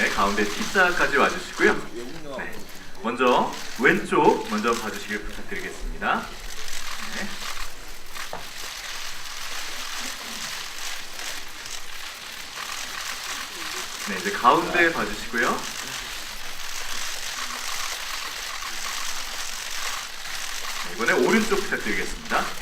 네, 가운데 T자까지 와주시고요. 네, 먼저 왼쪽 먼저 봐주시길 부탁드리겠습니다. 네. 네, 이제 가운데 봐주시고요. 네, 이번에 오른쪽 부탁드리겠습니다.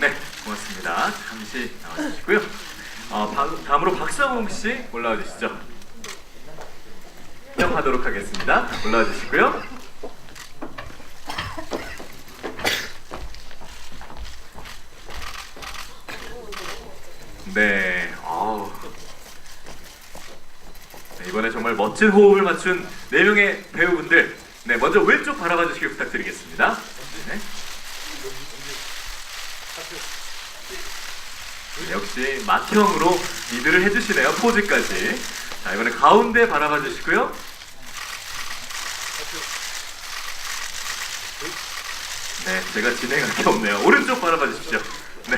네, 고맙습니다. 잠시 나와주시고요. 어, 바- 다음으로 박성웅 씨 올라와 주시죠. 시작하도록 하겠습니다. 올라와 주시고요. 네, 어우. 네, 이번에 정말 멋진 호흡을 맞춘 네 명의 배우분들. 네, 먼저 왼쪽 바라봐 주시길 부탁드리겠습니다. 네. 네, 역시 맏형으로 리드를 해주시네요. 포즈까지. 자, 이번에 가운데 바라봐 주시고요. 네, 제가 진행할 게 없네요. 오른쪽 바라봐 주십시오. 네.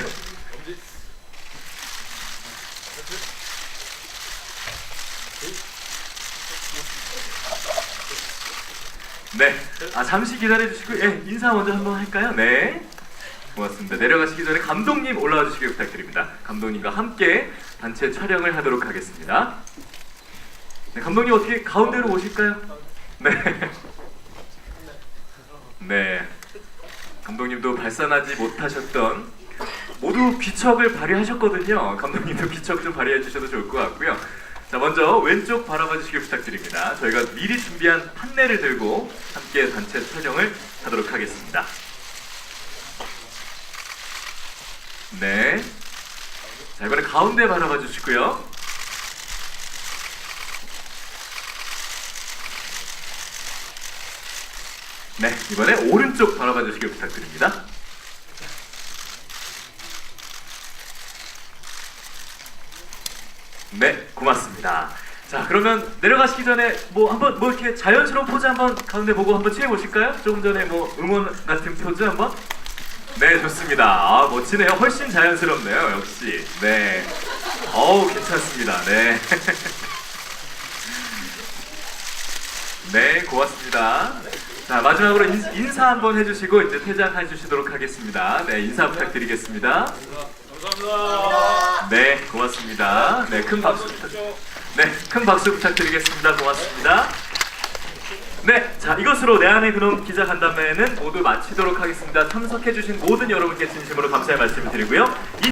네. 아, 잠시 기다려 주시고, 예, 인사 먼저 한번 할까요? 네. 고맙습니다. 내려가시기 전에 감독님 올라와 주시길 부탁드립니다. 감독님과 함께 단체 촬영을 하도록 하겠습니다. 네, 감독님 어떻게 가운데로 오실까요? 네. 네. 감독님도 발산하지 못하셨던 모두 비척을 발휘하셨거든요. 감독님도 비척 좀 발휘해 주셔도 좋을 것 같고요. 자, 먼저 왼쪽 바라봐 주시길 부탁드립니다. 저희가 미리 준비한 판넬을 들고 함께 단체 촬영을 하도록 하겠습니다. 네. 자, 이번에 가운데 바라봐 주시고요. 네, 이번에 오른쪽 바라봐 주시길 부탁드립니다. 네, 고맙습니다. 자, 그러면 내려가시기 전에 뭐 한번 뭐 이렇게 자연스러운 포즈 한번 가운데 보고 한번 취해 보실까요? 조금 전에 뭐 응원 같은 포즈 한번. 네, 좋습니다. 아, 멋지네요. 훨씬 자연스럽네요, 역시. 네. 어우, 괜찮습니다. 네. 네, 고맙습니다. 자, 마지막으로 인, 인사 한번 해주시고 이제 퇴장해 주시도록 하겠습니다. 네, 인사 부탁드리겠습니다. 감사합니다. 네, 고맙습니다. 네, 큰 박수 부탁. 네, 큰 박수 부탁드리겠습니다. 고맙습니다. 네, 자 이것으로 내 안의 그놈 기자 간담회는 모두 마치도록 하겠습니다. 참석해주신 모든 여러분께 진심으로 감사의 말씀을 드리고요. 이